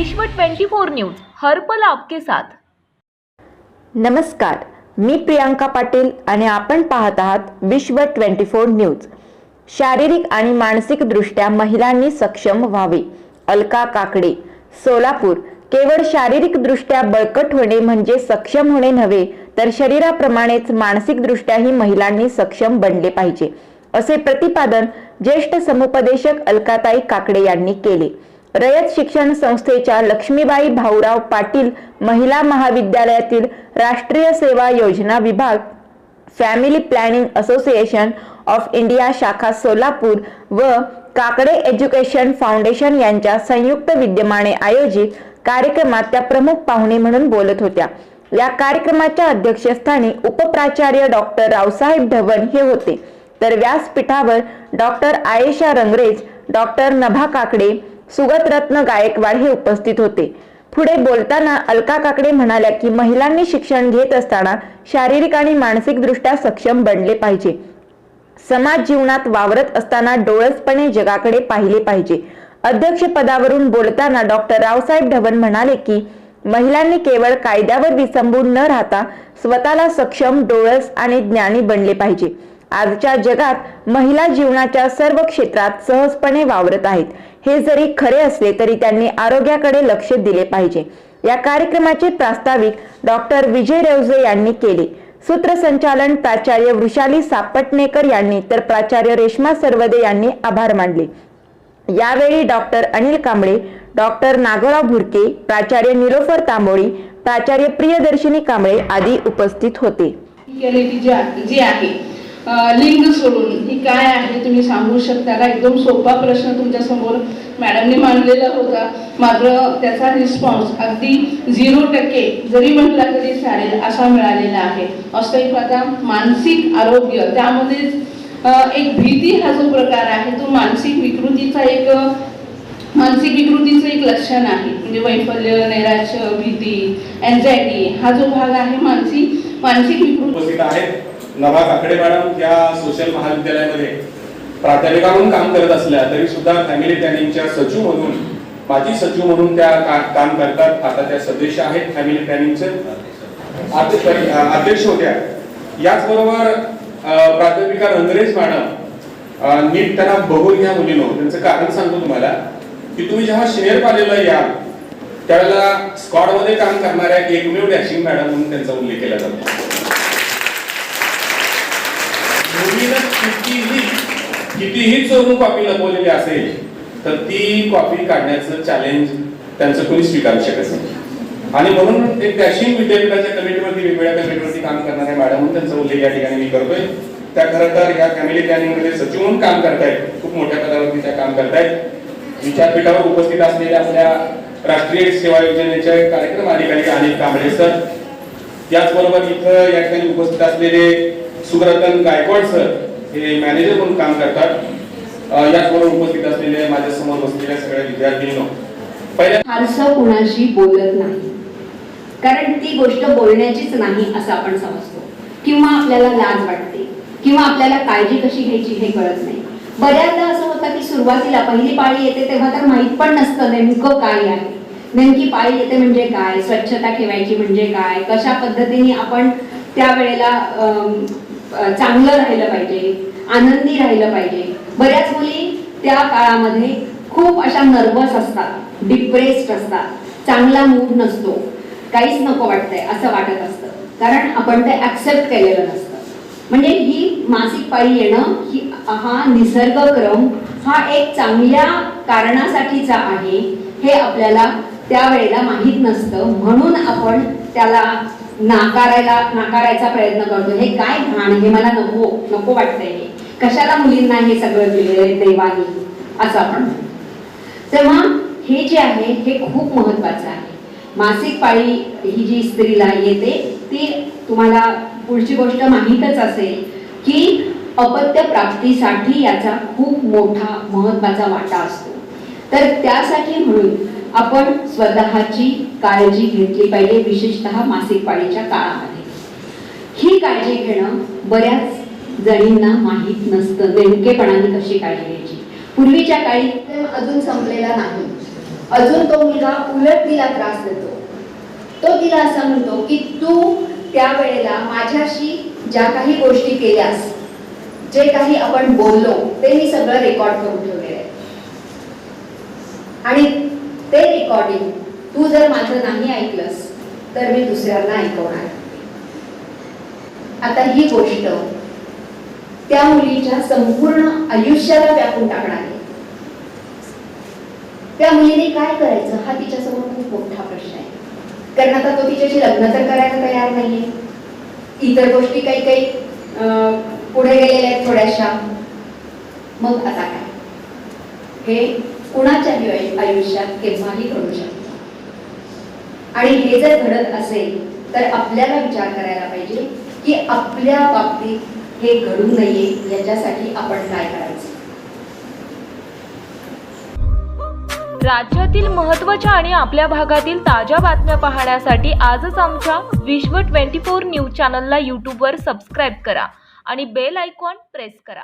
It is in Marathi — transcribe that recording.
विश्व 24 न्यूज हर्पल आपके साथ. नमस्कार मी प्रियांका पाटील आणि आपण पाहत आहात विश्व ट्वेंटी फोर न्यूज. शारीरिक आणि मानसिक दृष्ट्या महिलांनी सक्षम व्हावे. अलका काकडे सोलापूर. केवळ शारीरिकदृष्ट्या बळकट होणे म्हणजे सक्षम होणे नव्हे तर शरीराप्रमाणेच मानसिकदृष्ट्याही महिलांनी सक्षम बनले पाहिजे असे प्रतिपादन ज्येष्ठ समुपदेशक अलकाताई काकडे यांनी केले. रयत शिक्षण संस्थेच्या लक्ष्मीबाई भाऊराव पाटील महिला महाविद्यालयातील राष्ट्रीय सेवा योजना विभाग family planning association of India शाखा सोलापूर व काकडे एज्युकेशन फाउंडेशन यांच्या संयुक्त विद्यमाने आयोजित कार्यक्रमात त्या प्रमुख पाहुणे म्हणून बोलत होत्या. या कार्यक्रमाच्या अध्यक्षस्थानी उपप्राचार्य डॉक्टर रावसाहेब ढवण हे होते. तर व्यासपीठावर डॉक्टर आयेशा रंगरेज डॉक्टर नभा काकडे सुगतरत्न गायकवाड हे उपस्थित होते. पुढे बोलताना अलका काकडे म्हणाल्या की महिलांनी शिक्षण घेत असताना शारीरिक आणि मानसिकदृष्ट्या सक्षम बनले पाहिजे. समाज जीवनात वावरत असताना डोळसपणे जगाकडे पाहिले पाहिजे. अध्यक्ष पदावरून बोलताना डॉक्टर रावसाहेब ढवण म्हणाले की महिलांनी केवळ कायद्यावर विसंबून न राहता स्वतःला सक्षम डोळस आणि ज्ञानी बनले पाहिजे. आजच्या जगात महिला जीवनाच्या सर्व क्षेत्रात सहजपणे वावरत आहेत. हे जरी खरे असले तरी त्यांनी आरोग्याकडे लक्ष दिले पाहिजे. या कार्यक्रमाचे प्रास्ताविक डॉक्टर विजय रेवजे यांनी केले. सूत्रसंचालन प्राचार्य वृषाली सापटणेकर यांनी तर प्राचार्य रेश्मा सर्वदे यांनी आभार मानले. यावेळी डॉक्टर अनिल कांबळे डॉक्टर नागोराव भुरके प्राचार्य निलोफर तांबोळी प्राचार्य प्रियदर्शिनी कांबळे आदी उपस्थित होते. लिंग सोडून ही काय आहे तुम्ही सांगू शकता का? एकदम सोपा प्रश्न तुमच्यासमोर मॅडमने मांडलेला होता. मात्र त्याचा रिस्पॉन्स अगदी झिरो टक्के जरी म्हटला तरी चालेल असा मिळालेला आहे. वास्तविक पाहता मानसिक आरोग्य त्यामध्येच एक भीती हा जो प्रकार आहे तो मानसिक विकृतीचा एक मानसिक विकृतीचं एक लक्षण आहे. म्हणजे वैफल्य नैराश्य भीती अँझायटी हा जो भाग आहे मानसिक मानसिक विकृती. आहेत नभा काकडे मॅडम या सोशल महाविद्यालयामध्ये प्राध्यापिका म्हणून काम करत असल्या तरी सुद्धा फॅमिली प्लॅनिंगच्या सचिव म्हणून माजी सचिव म्हणून त्या का- काम करतात. आता त्या सदस्य आहेत फॅमिली प्लॅनिंगचे अध्यक्ष होत्या. याचबरोबर प्राध्यापिका रंगरेज मॅडम नीट त्यांना बघून घ्या मुलीनो. त्यांचं कारण सांगतो तुम्हाला की तुम्ही जेव्हा शेअर पालेला याल त्यावेळेला स्कॉडमध्ये काम करणाऱ्या एकमेव डॅशिंग मॅडम म्हणून त्यांचा उल्लेख केला जातो. कितीही कितीही चोरून कॉपी लपवलेली असेल तर ती कॉपी काढण्याचं चॅलेंज त्यांचं कोणी स्वीकारू शकत नाही. आणि म्हणून एक डॅशिंग विद्यापीठाच्या कमिटीवरती वेगवेगळ्या कमिटीवरती काम करणाऱ्या मॅडम म्हणून त्यांचा उल्लेख या ठिकाणी मी करतोय. त्या खरं तर या फॅमिली प्लॅनिंगमध्ये सचिव म्हणून काम करतायत. खूप मोठ्या पदावरती त्या काम करतायत. विद्यापीठावर उपस्थित असलेल्या आपल्या राष्ट्रीय सेवा योजनेचे कार्यक्रम अधिकारी अनिल कांबळे सर त्याचबरोबर इथं या ठिकाणी उपस्थित असलेले सुब्रतन गायकवाड सर हे मॅनेजर म्हणून काम करतात. याचबरोबर उपस्थित असलेले माझ्यासमोर बसलेल्या सगळ्या विद्यार्थ्यांनो पहिल्या फारसं कुणाशी बोलत नाही. कारण ती गोष्ट बोलण्याचीच नाही असं आपण समजतो. किंवा आपल्याला लाज वाटते. किंवा आपल्याला काळजी कशी घ्यायची हे कळत नाही. बऱ्याचदा असं होतं की सुरुवातीला पहिली पाळी येते तेव्हा तर माहीत पण नसतं नेमकं काय आहे. नेमकी पाळी येते म्हणजे काय? स्वच्छता ठेवायची म्हणजे काय? कशा पद्धतीने आपण त्यावेळेला वेळेला चांगलं राहिलं पाहिजे आनंदी राहिलं पाहिजे. बऱ्याच मुली त्या काळामध्ये खूप अशा नर्वस असतात डिप्रेस्ड असतात. चांगला मूड नसतो. काहीच नको वाटतंय असं वाटत असतं. कारण आपण ते ऍक्सेप्ट केलेलं नसतं. म्हणजे ही मासिक पाळी येणं ही हा निसर्गक्रम हा एक चांगल्या कारणासाठीचा आहे हे आपल्याला त्यावेळेला माहीत नसतं. म्हणून आपण त्याला नाकारायला नाकारायचा प्रयत्न करतो. हे काय घाण हे मला नको नको वाटतंय हे. कशाला मुलींना हे सगळं दिलेलं देवानी? असं आपण तेव्हा हे जे आहे हे खूप महत्वाचं आहे. मासिक पाळी ही जी स्त्रीला येते ती तुम्हाला पुढची गोष्ट माहीतच असेल की अपत्य प्राप्तीसाठी याचा खूप मोठा महत्त्वाचा वाटा असतो. तर त्यासाठी म्हणून आपण स्वतःची काळजी घेतली पाहिजे विशेषतः मासिक पाळीच्या काळामध्ये. ही काळजी घेणं बऱ्याच जणींना माहीत नसतं नेमकेपणाने कशी काळजी घ्यायची. पूर्वीच्या काळी अजून संपलेला नाही. अजून तो मुलगा उलट तिला त्रास देतो. तो तिला असं म्हणतो की तू त्या वेळेला माझ्याशी ज्या काही गोष्टी केल्यास जे काही आपण बोललो ते मी सगळं रेकॉर्ड करून ठेवलेलं आहे. आणि ते रेकॉर्डिंग तू जर माझं नाही ऐकलंस तर मी दुसऱ्यांना ऐकवणार. आता ही गोष्ट त्या मुलीच्या संपूर्ण आयुष्याला व्यापून टाकणार आहे. त्या मुलीने काय करायचं हा तिच्यासमोर खूप मोठा प्रश्न आहे. कारण आता तो तिच्याशी लग्न तर करायला तयार नाहीये. इतर गोष्टी काही काही पुढे गेलेल्या आहेत थोड्याशा. मग आता काय? हे कुणाच्याही आयुष्यात केव्हाही घडू शकतं. आणि हे जर घडत असेल तर आपल्याला विचार करायला पाहिजे की आपल्या बाबतीत हे घडू नये याच्यासाठी आपण काय करायचं? राज्यातील महत्त्वाच्या आणि आपल्या भागातील ताज्या बातम्या पाहण्यासाठी आजच आमच्या विश्व ट्वेंटी फोर न्यूज चॅनलला यूट्यूबवर सबस्क्राईब करा आणि बेल आयकॉन प्रेस करा.